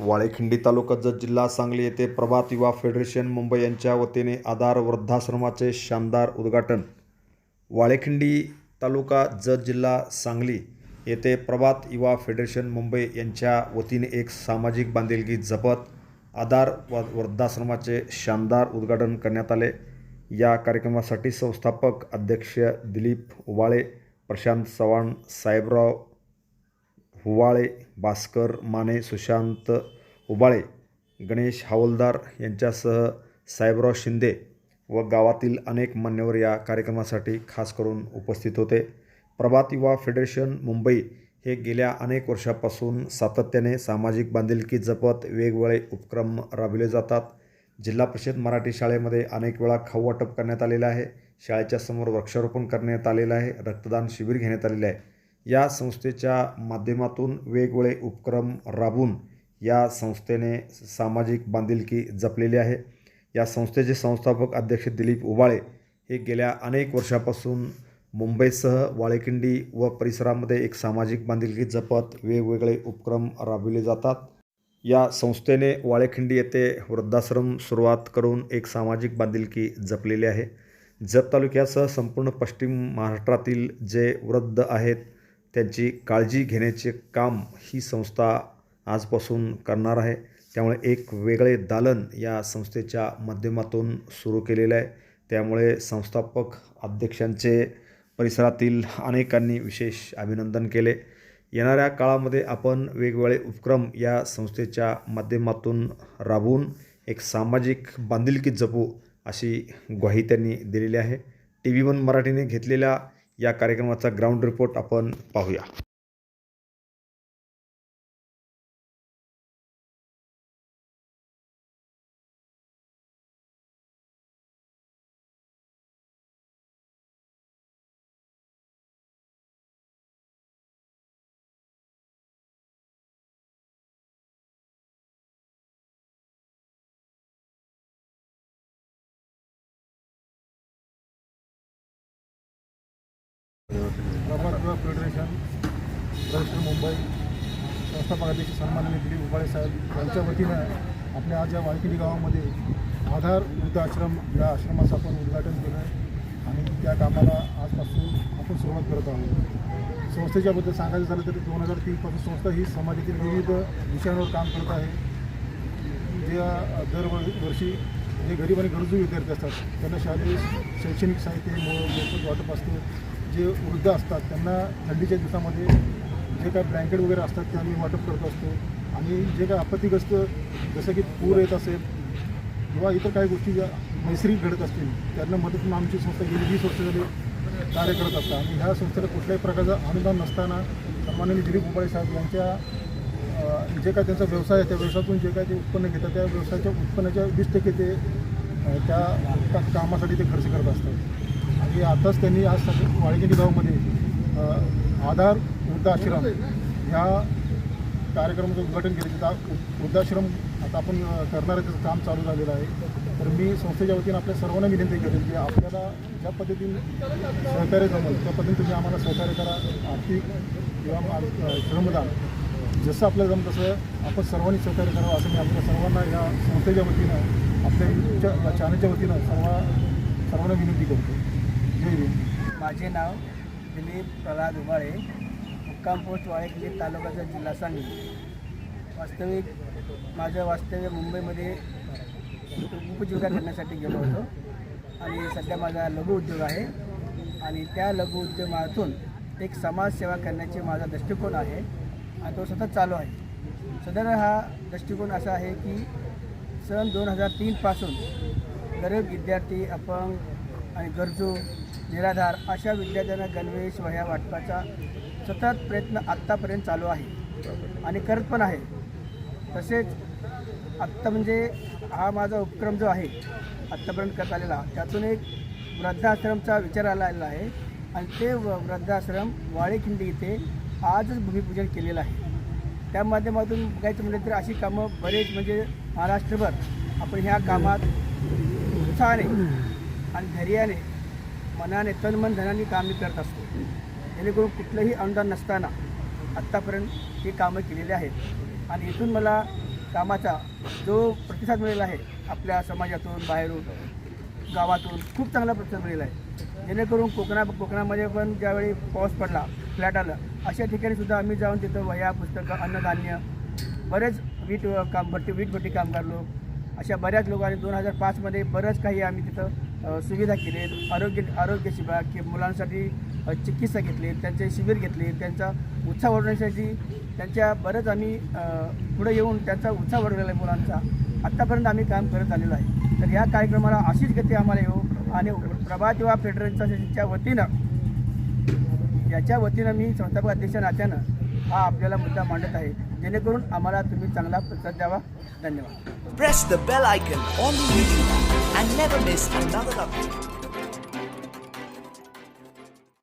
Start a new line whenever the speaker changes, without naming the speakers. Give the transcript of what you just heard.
वाळेखिंडी तालुका जत जिल्हा सांगली येथे प्रभात युवा फेडरेशन मुंबई यांच्या वतीने आधार वृद्धाश्रमाचे शानदार उद्घाटन. वाळेखिंडी तालुका जत जिल्हा सांगली येथे प्रभात युवा फेडरेशन मुंबई यांच्या वतीने एक सामाजिक बांधिलकी जपत आधार व वृद्धाश्रमाचे शानदार उद्घाटन करण्यात आले. या कार्यक्रमासाठी संस्थापक अध्यक्ष दिलीप हुवाळे प्रशांत चव्हाण साहेबराव हुवाळे भास्कर माने सुशांत उबाळे गणेश हवालदार यांच्यासह साहेबराव शिंदे व गावातील अनेक मान्यवर या कार्यक्रमासाठी खास करून उपस्थित होते. प्रभात युवा फेडरेशन मुंबई हे गेल्या अनेक वर्षापासून सातत्याने सामाजिक बांधिलकी जपत वेगवेगळे उपक्रम राबविले जातात. जिल्हा परिषद मराठी शाळेमध्ये अनेक वेळा खाऊ वाटप करण्यात आलेलं आहे. शाळेच्या समोर वृक्षारोपण करण्यात आलेलं आहे. रक्तदान शिबिर घेण्यात आलेले आहे. या संस्थेच्या माध्यमातून वेगवेगळे उपक्रम राबवून या संस्थेने सामाजिक बांधिलकी जपलेली आहे. या संस्थेचे संस्थापक अध्यक्ष दिलीप उबाळे हे गेल्या अनेक वर्षापासून मुंबईसह वाळेकिंडी व परिसरामध्ये एक सामाजिक बांधिलकी जपत वेगवेगळे उपक्रम राबविले जातात. या संस्थेने वाळेखिंडी येथे वृद्धाश्रम सुरुवात करून एक सामाजिक बांधिलकी जपलेली आहे. जत तालुक्यासह संपूर्ण पश्चिम महाराष्ट्रातील जे वृद्ध आहेत त्यांची काळजी घेण्याचे काम ही संस्था आजपासून करणार आहे. त्यामुळे एक वेगळे दालन या संस्थेच्या माध्यमातून सुरू केलेलं आहे. त्यामुळे संस्थापक अध्यक्षांचे परिसरातील अनेकांनी विशेष अभिनंदन केले. येणाऱ्या काळामध्ये आपण वेगवेगळे उपक्रम या संस्थेच्या माध्यमातून राबवून एक सामाजिक बांधिलकी जपू अशी ग्वाही त्यांनी दिलेली आहे. टी व्ही वन मराठीने घेतलेल्या या कार्यक्रमाचा ग्राउंड रिपोर्ट आपण पाहूया.
प्रभात फेडरेशन रजिस्टर मुंबई संस्थापक अध्यक्ष सन्माननीय दिलीप उबाळे साहेब यांच्या वतीनं आपल्या आज या वाळकिडी गावामध्ये आधार वृद्धाश्रम या आश्रमाचं आपण उद्घाटन केलं आहे आणि त्या कामाला आजपासून आपण सुरुवात करत आहोत. संस्थेच्याबद्दल सांगायचं झालं तर दोन हजार तीनपासून संस्था ही समाजातील विविध विषयांवर काम करत आहे. जे दरवर्षी जे गरीब आणि गरजू विद्यार्थी असतात त्यांना शालेय शैक्षणिक साहित्य मोफत वाटप असते. जे वृद्ध असतात त्यांना थंडीच्या दिवसामध्ये जे काय ब्लँकेट वगैरे असतात ते आम्ही वाटप करत असतो. आणि जे काय आपत्तीग्रस्त जसं की पूर येत असेल किंवा इतर काही गोष्टी ज्या नैसर्गिक घडत असतील त्यांना मदत म्हणून आमची संस्था गेली वीस वर्ष झाली कार्य करत असतात. आणि ह्या संस्थेला कुठल्याही प्रकारचं अनुदान नसताना सन्माननीय दिलीप गोपाळे साहेब यांच्या जे काय त्यांचा व्यवसाय आहे त्या व्यवसायातून जे काय ते उत्पन्न घेतात त्या व्यवसायाच्या उत्पन्नाच्या वीस टक्के ते त्या कामासाठी ते खर्च करत असतात. आणि आताच त्यांनी आज सध्या वाळगिंडी गावामध्ये आधार वृद्धाश्रम ह्या कार्यक्रमाचं उद्घाटन केलं. तिथं वृद्धाश्रम आता आपण अ, करणार त्याचं काम चालू झालेलं आहे. तर मी संस्थेच्या वतीनं आपल्या सर्वांना विनंती करेन की आपल्याला ज्या पद्धतीने सहकार्य जमल त्या पद्धतीने तुम्ही आम्हाला सहकार्य करा. आर्थिक किंवा श्रमदान जसं आपल्याला जमत तसं आपण सर्वांनी सहकार्य करावं असं मी आपल्या सर्वांना या संस्थेच्या वतीनं आपल्या चॅनलच्या वतीनं सर्व सर्वांना विनंती करतो.
माझे नाव दिलीप प्रल्हाद उबाळे मुक्काम पोस्ट वाळेकिल्ली तालुक्याचा जिल्हा सांगली. वास्तविक माझं वास्तव्य मुंबईमध्ये उपजीविका करण्यासाठी गेलो होतो. आणि सध्या माझा लघु उद्योग आहे. आणि त्या लघु उद्योगातून एक समाजसेवा करण्याचे माझा दृष्टिकोन आहे. आणि तो सतत चालू आहे. सदर हा दृष्टिकोन असा आहे की सन दोन हजार तीनपासून गरीब विद्यार्थी अपंग आणि गरजू निराधार अशा विद्यार्थ्यांना गणवेश वह्या वाटपाचा सतत प्रयत्न आत्तापर्यंत चालू आहे. आणि करत पण आहे. तसेच आत्ता म्हणजे हा माझा उपक्रम जो आहे आत्तापर्यंत करत आलेला त्यातून एक वृद्धाश्रमचा विचार आलेला आहे. आणि ते वृद्धाश्रम वाळेखिंडी इथे आजच भूमिपूजन केलेलं आहे. त्या माध्यमातून बघायचं म्हटलं तर अशी कामं बरेच म्हणजे महाराष्ट्रभर आपण ह्या कामात उत्साहाने आणि धैर्याने मनाने तन मन धनाने कामे करत असतो. जेणेकरून कुठलंही अनुदान नसताना आत्तापर्यंत ही कामं केलेली आहेत. आणि इथून मला कामाचा जो प्रतिसाद मिळाला आहे आपल्या समाजातून बाहेरून गावातून खूप चांगला प्रतिसाद मिळाला आहे. जेणेकरून कोकणा कोकणामध्ये पण ज्यावेळी पाऊस पडला फ्लॅट आलं अशा ठिकाणी सुद्धा आम्ही जाऊन तिथं वह्या पुस्तकं अन्नधान्य बरेच वीट काम भट्टी वीटभट्टी कामगार लोक अशा बऱ्याच लोकांनी दोन हजार पाचमध्ये बरंच काही आम्ही तिथं सुविधा केलेत आरोग्य आरोग्य शिबिर के मुलांसाठी चिकित्सा घेतली त्यांचे शिबिर घेतले त्यांचा उत्साह वाढवण्यासाठी त्यांच्या बरंच आम्ही पुढे येऊन त्यांचा उत्साह वाढवलेला आहे मुलांचा. आत्तापर्यंत आम्ही काम करत आलेलो आहे. तर या कार्यक्रमाला अशीच गती आम्हाला येऊ आणि प्रभात युवा फेडरेशनच्या वतीनं याच्या वतीनं मी संस्थापक अध्यक्ष नात्यानं हा आपल्याला मुद्दा मांडत आहे. जेणेकरून आम्हाला तुम्ही चांगला प्रतिसाद द्यावा. धन्यवाद.
Press the bell icon on the YouTube and never miss another update